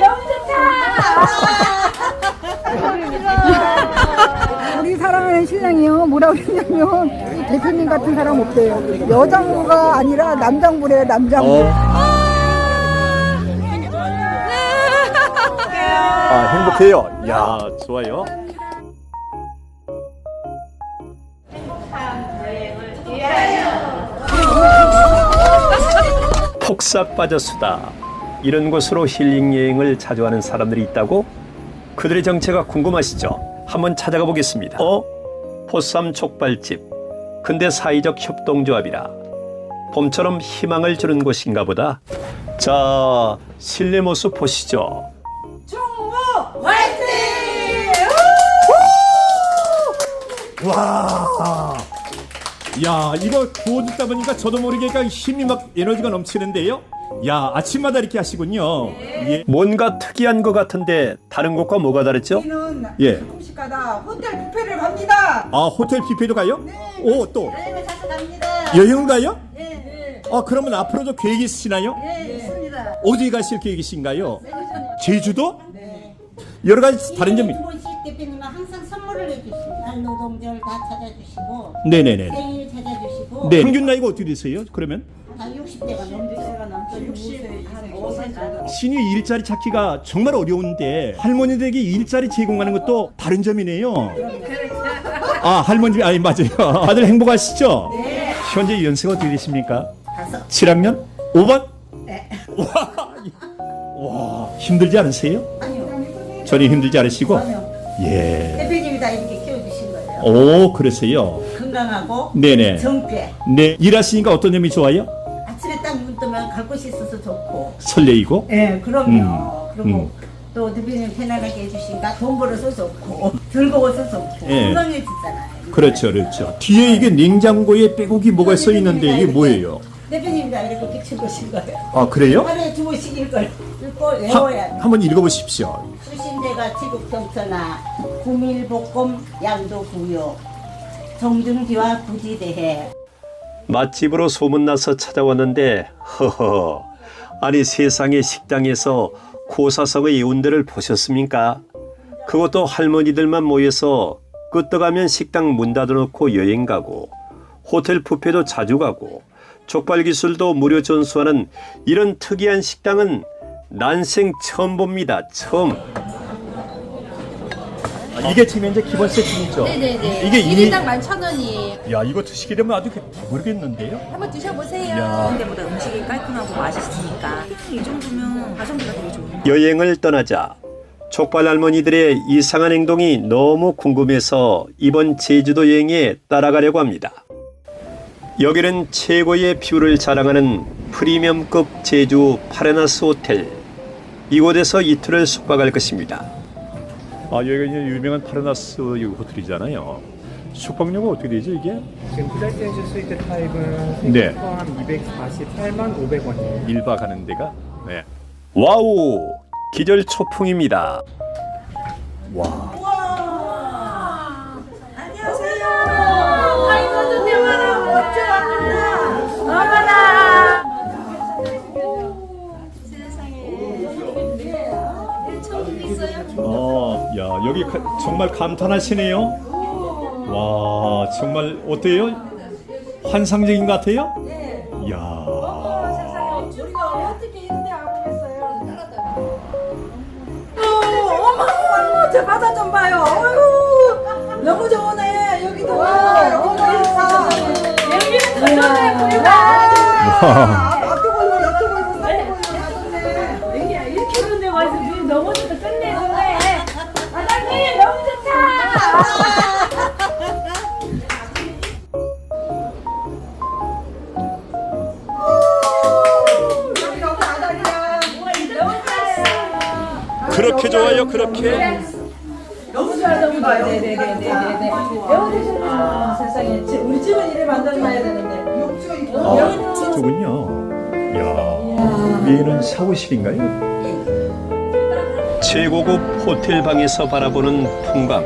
너무 좋다. 우리 사랑하는 신랑이요. 뭐라 그랬냐면 이 대표님 같은 사람 없대요. 여장부가 아니라 남장부래요. 남장부. 아, 행복해요. 야, 좋아요. 폭삭 빠졌수다. 이런 곳으로 힐링 여행을 자주 하는 사람들이 있다고? 그들의 정체가 궁금하시죠? 한번 찾아가 보겠습니다. 어? 포쌈 족발집. 근대 사회적 협동조합이라. 봄처럼 희망을 주는 곳인가 보다. 자, 실내 모습 보시죠. 와. 야, 이거 구워 듣다 보니까 저도 모르게 힘이 막 에너지가 넘치는데요. 야, 아침마다 이렇게 하시군요. 예. 뭔가 특이한 것 같은데 다른 곳과 뭐가 다르죠? 우리는 예. 조금씩 가다 호텔 뷔페를 갑니다. 아, 호텔 뷔페도 가요? 오, 또 여행을 자주 갑니다. 여행 가요? 예, 예, 아, 그러면 앞으로도 계획 있으시나요? 예, 있습니다. 어디 가실 계획이신가요? 제주도? 여러 가지 다른 점이. 김원식 대표님은 항상 선물을 해주시고 날 노동절 다 찾아주시고 네네네. 생일 찾아주시고 네. 평균 나이가 어떻게 되세요? 그러면? 다 60대가 넘죠. 65세 신유 일자리 찾기가 정말 어려운데 할머니들에게 일자리 제공하는 것도 다른 점이네요. 아 할머니 아니 맞아요. 다들 행복하시죠? 네. 현재 연세가 어떻게 되십니까? 다섯. 7학년? 5반? 네. 와, 와 힘들지 않으세요? 아니요. 전혀 힘들지 않으시고? 그럼요. 예. 대표님이 다 이렇게 키워주신 거예요. 오 그러세요. 건강하고 네네. 정쾌. 네 일하시니까 어떤 점이 좋아요? 곳이 있어서 좋고. 설레이고? 예, 그럼요. 음, 그리고 음. 또 대표님 편안하게 해주시니까 돈 벌어서 좋고 즐거워서 좋고 예. 건강해지잖아요. 그렇죠, 그렇죠. 뒤에 이게 냉장고에 빼곡이 뭐가 써 있는데 이게 뭐예요? 대표님이 다 이렇게 비춰보신 거예요. 아 그래요? 하루에 두 번씩 읽을 읽고 하, 외워야 돼. 한번 읽어보십시오. 수신대가 지국경천하 구밀볶음 양도구요 정중지와 부지대해 맛집으로 소문나서 찾아왔는데 허허 아니 세상의 식당에서 고사성의 예운들을 보셨습니까? 그것도 할머니들만 모여서 끄떡하면 식당 문 닫아놓고 여행 가고 호텔 뷔페도 자주 가고 족발 기술도 무료 전수하는 이런 특이한 식당은 난생 처음 봅니다. 처음. 아, 이게 지금 현재 기본 세팅이죠? 네네네. 이게 이미 1인당 11,000원이에요. 야 이거 드시게 되면 아주 모르겠는데요? 한번 드셔보세요. 야. 때보다 음식이 깔끔하고 맛있으니까 이 정도면 가성비가 되게 좋은 여행을 떠나자 족발 할머니들의 이상한 행동이 너무 궁금해서 이번 제주도 여행에 따라가려고 합니다. 여기는 최고의 뷰를 자랑하는 프리미엄급 제주 파레나스 호텔. 이곳에서 이틀을 숙박할 것입니다. 아 여기가 이제 유명한 파레나스 호텔이잖아요. 숙박료가 어떻게 되죠 이게? 지금 플레이스테이션 스위트 타입은 네. 포함 248만 500원이에요. 1박 하는 데가 네. 와우 기절 초풍입니다. 와. 정말 감탄하시네요. 와 정말 어때요? 환상적인 것 같아요? 네. 야. 우리가 어떻게 이런 데 와보겠어요. 어머, 어머, 저 바다 좀 봐요. 어휴, 너무 좋으네. 여기도. 어머, 여기는 더 좋네, 보이고 아 저군요. 야 위에는 샤워실인가요? 최고급 호텔 방에서 바라보는 풍광.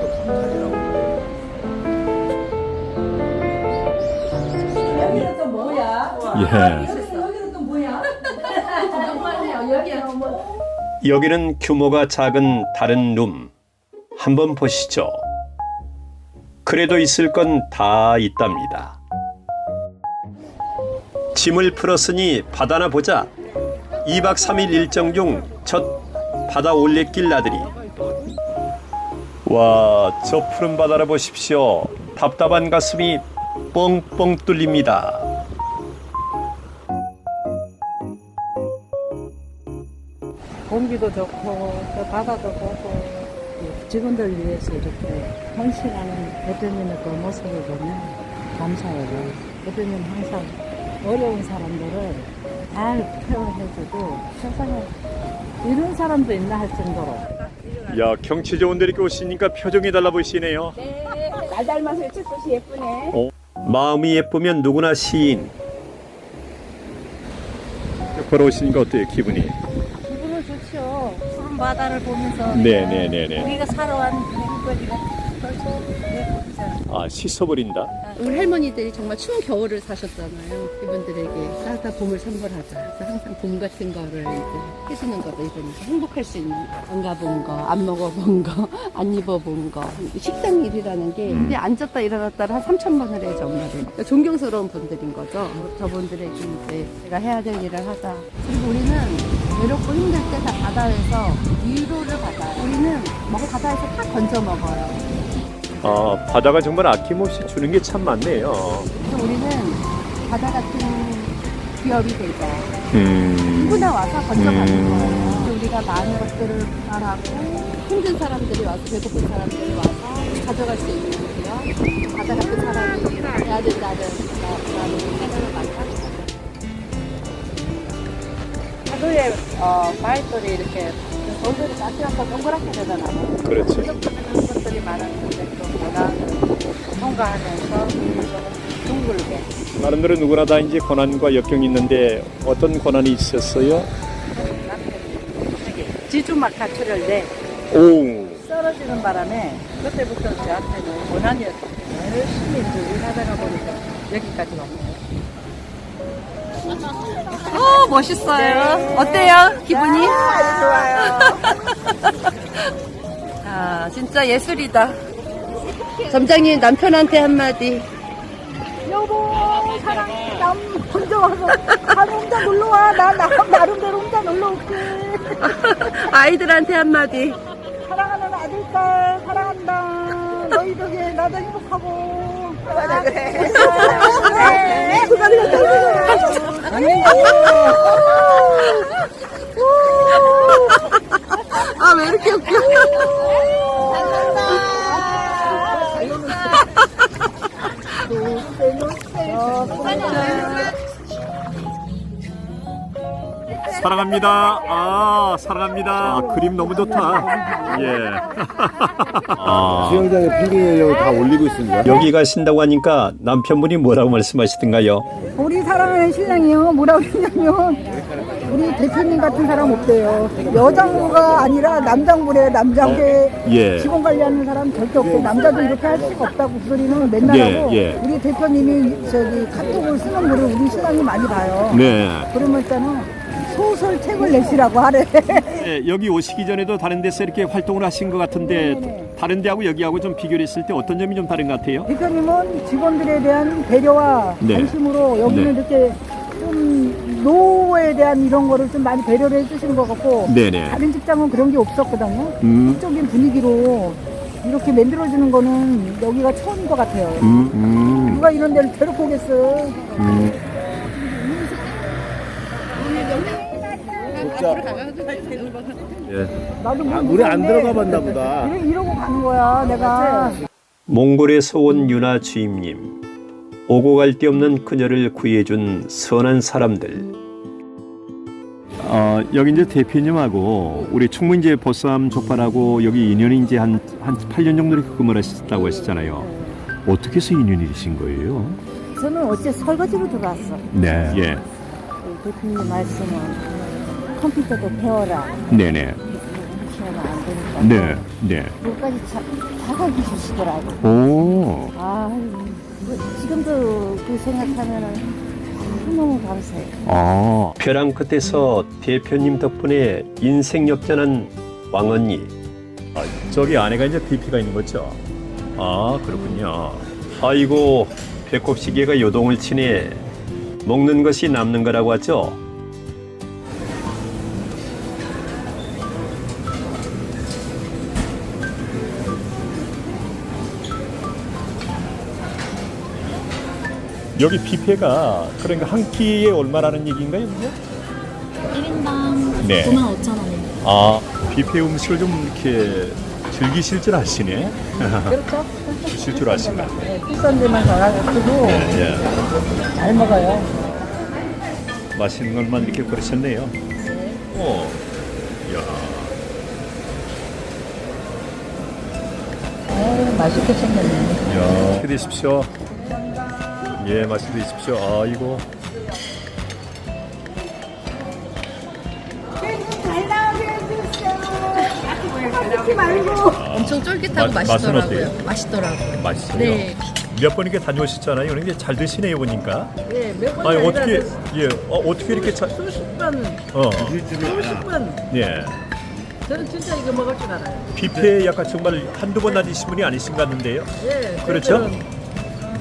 여기는 또 뭐야? 예. 여기는 또 뭐야? 정말요. 여기야 뭐. 여기는 규모가 작은 다른 룸. 한번 보시죠. 그래도 있을 건 다 있답니다. 짐을 풀었으니 바다나 보자. 2박 3일 일정 중 첫 바다 올레길 나들이. 와, 저 푸른 바다를 보십시오. 답답한 가슴이 뻥뻥 뚫립니다. 공기도 좋고 또 바다도 보고 직원들 위해서 이렇게 헌신하는 대표님의 그 모습을 보면 감사해요. 대표님 항상 어려운 사람들을 잘 케어해주고 세상에 이런 사람도 있나 할 정도로 야, 경치 좋은 데 이렇게 오시니까 표정이 달라 보이시네요. 날 닮아서 일찍도시 예쁘네. 마음이 예쁘면 누구나 시인. 걸어 오시니까 어때요, 기분이? 기분은 좋죠. 푸른 바다를 보면서 네, 네, 네, 네. 우리가 살아온 행거리가 네, 아, 씻어버린다? 우리 할머니들이 정말 추운 겨울을 사셨잖아요. 이분들에게 따뜻한 봄을 선물하자. 그래서 항상 봄 같은 거를 이제 해주는 거죠. 이분이 행복할 수 있는 안 가본 거, 안 먹어본 거, 안 입어본 거. 식당 일이라는 게 음. 그냥 앉았다 일어났다를 한 3천 번을 해요, 정말로. 그러니까 존경스러운 분들인 거죠. 저분들에게 이제 제가 해야 될 일을 하자. 그리고 우리는 외롭고 힘들 때 다 바다에서 위로를 받아요. 우리는 먹 바다에서 다 건져 먹어요. 아, 바다가 정말 아낌없이 주는 게 참 많네요. 그래서 우리는 바다 같은 기업이 되자. 음. 누구나 와서 건져가는 음. 거예요. 그래서 우리가 많은 것들을 말하고 힘든 사람들이 와서 배고픈 사람들이 와서 가져갈 수 있는 거고요. 바다 같은 사람이 해야 된다는 나라는 생각을 많이 하고 있어요. 파도에 어, 바위돌이 이렇게 돌들이 따뜻하고 동그랗게 되잖아요. 그렇지. 것들이 많았는데 또 원하는 통과하면서 둥글게 나름대로 누구나 다 이제 고난과 역경이 있는데 어떤 고난이 있었어요? 지주막 가출을 내 오. 떨어지는 바람에 그때부터 저한테는 고난이었어요. 열심히 일하다가 보니까 여기까지 왔어요. 어, 멋있어요. 어때요? 기분이? 좋아요. 아, 진짜 예술이다. 점장님 남편한테 한마디. 여보 사랑해. 남 혼자 와서 나 혼자 놀러 와 나 나, 나름대로 혼자 놀러 올게. 아이들한테 한마디. 사랑하는 아들딸 사랑한다. 너희 덕에 나도 행복하고. 맞아 그래 아, 왜 이렇게 웃겨? 사랑합니다. 아, 사랑합니다. 아, 그림 너무 좋다. 예. 아, 수영장에 풍경을 다 올리고 있습니다. 여기 가신다고 하니까 남편분이 뭐라고 말씀하시던가요? 우리 사랑하는 신랑이요 뭐라고 했냐면 우리 대표님 같은 사람 없대요 여장부가 아니라 남장부래 남장계 예. 직원 관리하는 사람 절대 없고 남자도 이렇게 할 수가 없다고 그 소리는 맨날 예, 하고 예. 우리 대표님이 저기 카톡을 쓰는 거를 우리 신랑이 많이 봐요 네. 그러면 일단은 소설 책을 내시라고 하래 네, 여기 오시기 전에도 다른 데서 이렇게 활동을 하신 것 같은데 네네. 다른 데하고 여기하고 좀 비교를 했을 때 어떤 점이 좀 다른 것 같아요? 대표님은 직원들에 대한 배려와 네. 관심으로 여기는 네. 이렇게 좀 노에 대한 이런 거를 좀 많이 배려를 해주시는 것 같고 네네. 다른 직장은 그런 게 없었거든요. 음. 적인 분위기로 이렇게 만들어주는 거는 여기가 처음인 것 같아요. 음, 음, 누가 이런 데를 데리고 오겠어. 음. 예. 나도 아, 뭐 물에 안 들어가 봤나 보다. 이러- 이러고 가는 거야, 내가. 몽골에서 온 유나 주임님. 오고 갈 데 없는 그녀를 구해준 선한 사람들. 어, 여기 이제 대표님하고 우리 충무 이제 보쌈 족발하고 여기 인연이 이제 한, 한 8년 정도 이렇게 근무를 하셨다고 하셨잖아요. 어떻게 해서 인연이 되신 거예요? 저는 어째 설거지로 들어왔어. 네. 예. 대표님 말씀은 컴퓨터도 배워라. 네네. 안 되니까. 네. 네. 그것까지 자, 자각이 주시더라고. 오. 아, 지금도 그 생각하면은 너무 감사해요. 아. 벼랑 끝에서 대표님 덕분에 인생 역전한 왕언니. 아, 저기 안에가 이제 DP가 있는 거죠? 아, 그렇군요. 아이고, 배꼽 시계가 요동을 치네. 먹는 것이 남는 거라고 하죠? 여기 뷔페가 그러니까 한 끼에 얼마라는 얘기인가요, 그게? 1인당 네. 95,000원입니다. 아, 뷔페 음식을 좀 이렇게 즐기실 줄 아시네. 그렇죠. 드실 줄 아시네. 네, 비싼 데만 가가지고 예, 잘 먹어요. 예. 맛있는 것만 이렇게 그러셨네요. 어, 야, 아, 맛있게 생겼네. 야. 드십시오. 예, 맛있게 드십시오. 아이고. 엄청 쫄깃하고 맛- 맛은 맛있더라고요. 어때요? 맛있더라고요. 맛있어요. 네. 몇 번 이렇게 다녀오셨잖아요. 그런데 잘 드시네요, 보니까. 예, 몇 번이 아니, 어떻게, 그 예, 어, 어떻게 이렇게 잘, 수십 번, 어, 수십 번. 예. 저는 진짜 이거 먹을 줄 알아요. 뷔페 약간 정말 한두 번 다니신 분이 아니신 것 같은데요. 예, 그렇죠? 저들은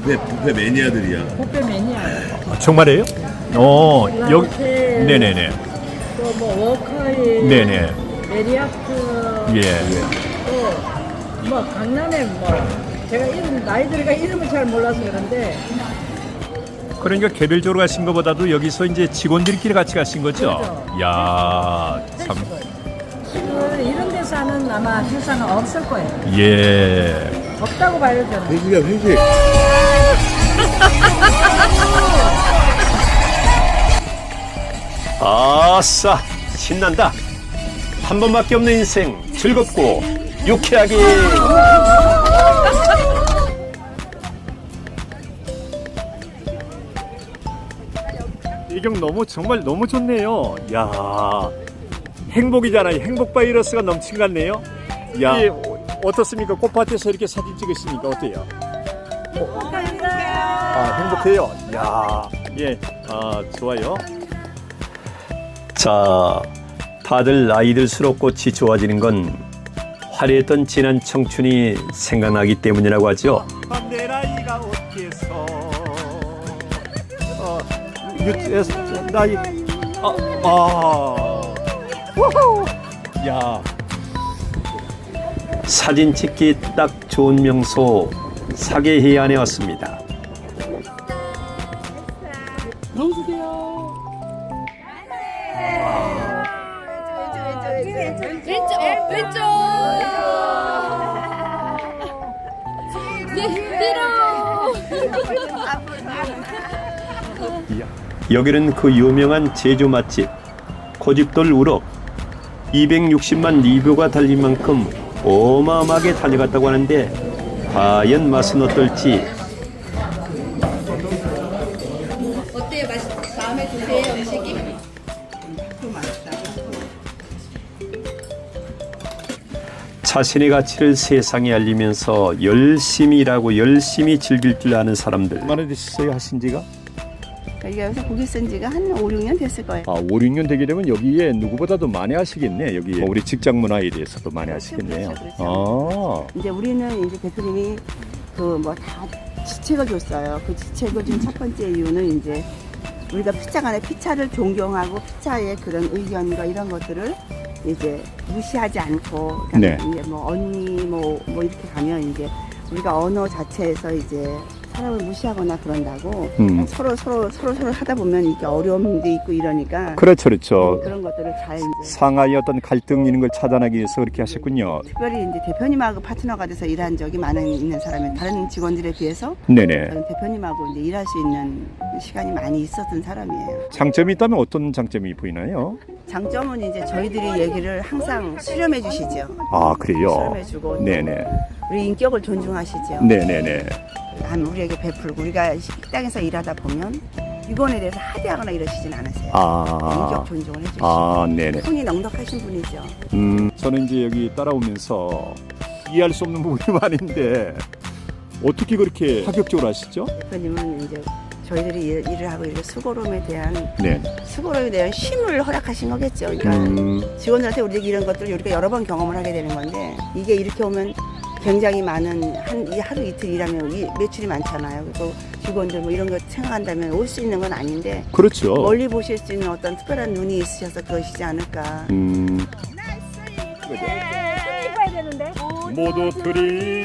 뷔페, 뷔페 매니아들이야. 뷔페 매니아예요. 아, 정말이에요? 어, 여기, 네네네. 또뭐 워커힐, 네네. 메리아크, 예. 또뭐 강남에 뭐 제가 이름 나이들과 이름을 잘 몰라서 그런데 그러니까 개별적으로 가신 것보다도 여기서 이제 직원들끼리 같이 가신 거죠? 그렇죠. 야 참, 지금 이런 데서 하는 아마 회사는 없을 거예요. 예. 없다고 봐요 저는. 회식이야, 회식. 아싸, 신난다. 한 번밖에 없는 인생, 즐겁고 유쾌하게. 이경 너무 정말 너무 좋네요. 야 행복이잖아요. 행복 바이러스가 넘친 것 같네요. 야 어떻습니까? 꽃밭에서 이렇게 사진 찍으시니까 어때요? 아 행복해요. 야 예, 아 좋아요. 자, 다들 나이 들수록 꽃이 좋아지는 건 화려했던 지난 청춘이 생각나기 때문이라고 하죠. 내 나이가 어때서 어, 유에서 나이 아, 아. 우후. 야 사진 찍기 딱 좋은 명소 사계 해안에 왔습니다. 왼쪽, 왼쪽. 뒤로. 여기는 그 유명한 제주 맛집 고집돌 우럭 260만 리뷰가 달린 만큼 어마어마하게 달려갔다고 하는데 과연 맛은 어떨지 어때요? 맛 마음에 드세요? 음식이? 자신의 가치를 세상에 알리면서 열심히 일하고 열심히 즐길 줄 아는 사람들 얼마나 되셨어요 하신 지가? 여기가 여기서 고기 쓴 지가 한 5, 6년 됐을 거예요. 아 5, 6년 되게 되면 여기에 누구보다도 많이 하시겠네 여기 뭐 우리 직장 문화에 대해서도 많이 하시겠네요 그렇죠, 그렇죠. 아 이제 우리는 이제 대표님이 그 뭐 다 지책을 줬어요. 그 지책을 준 첫 번째 이유는 이제 우리가 피차 간의 피차를 존경하고 피차의 그런 의견과 이런 것들을 이제 무시하지 않고 그다음에 네. 이제 뭐 언니 뭐 뭐 이렇게 가면 이제 우리가 언어 자체에서 이제 사람을 무시하거나 그런다고 음. 서로 서로 서로 서로 하다 보면 이게 어려움도 있고 이러니까 그렇죠 그렇죠 그런 것들을 잘 이제 상하이 어떤 갈등 이런 걸 차단하기 위해서 그렇게 하셨군요 특별히 이제 대표님하고 파트너가 돼서 일한 적이 많은 있는 사람이 다른 직원들에 비해서 네네 저는 대표님하고 이제 일할 수 있는 시간이 많이 있었던 사람이에요. 장점이 있다면 어떤 장점이 보이나요? 장점은 이제 저희들이 얘기를 항상 수렴해 주시죠. 아 그래요 수렴해 주고 네네 우리 인격을 존중하시죠. 네네네 한 우리에게 베풀고 우리가 식당에서 일하다 보면 직원에 대해서 하대하거나 이러시진 않으세요. 인격 아, 존중을 해주시고 아 네네 손이 넉넉하신 분이죠. 음, 저는 이제 여기 따라오면서 이해할 수 없는 부분이 많은데 어떻게 그렇게 파격적으로 하시죠? 대표님은 이제 저희들이 일, 일을 하고 이렇게 수고로움에 대한 네. 수고로움에 대한 쉼을 허락하신 거겠죠. 그러니까 음, 직원들한테 우리가 이런 것들을 우리가 여러 번 경험을 하게 되는 건데 이게 이렇게 오면 굉장히 많은 한이 하루 이틀 일하면 이 매출이 많잖아요. 그리고 직원들 뭐 이런 거 생각한다면 올 수 있는 건 아닌데 그렇죠. 멀리 보실 수 있는 어떤 특별한 눈이 있으셔서 그러시지 않을까. 음, 모두 드리니.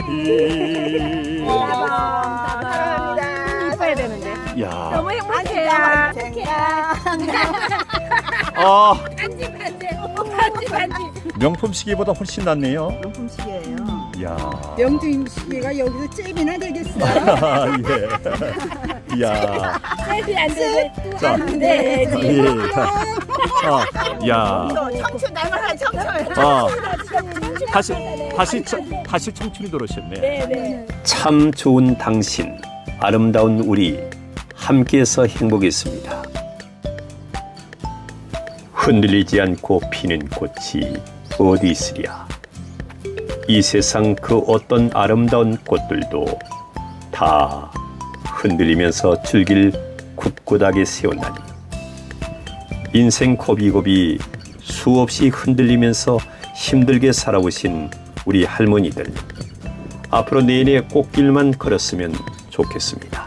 이뻐야 되는데. 야, 너무 행복해요. 아, 명품 시계보다 훨씬 낫네요. 명품 시계예요. 야, 명주 시계가 여기서 잽이나 되겠어요. 아, 예. 야, 잽이 안 되네. 자, 네. 예, 자, 아, 야, 청춘 날마다 청춘. 아, 다시, 다시, 청- 다시 청춘이 돌아오셨네. 참 좋은 당신, 아름다운 우리, 함께해서 행복했습니다. 흔들리지 않고 피는 꽃이 어디 있으랴. 이 세상 그 어떤 아름다운 꽃들도 다 흔들리면서 줄기를 굳굳하게 세웠나니 인생 고비고비 수없이 흔들리면서 힘들게 살아오신 우리 할머니들 앞으로 내내 꽃길만 걸었으면 좋겠습니다.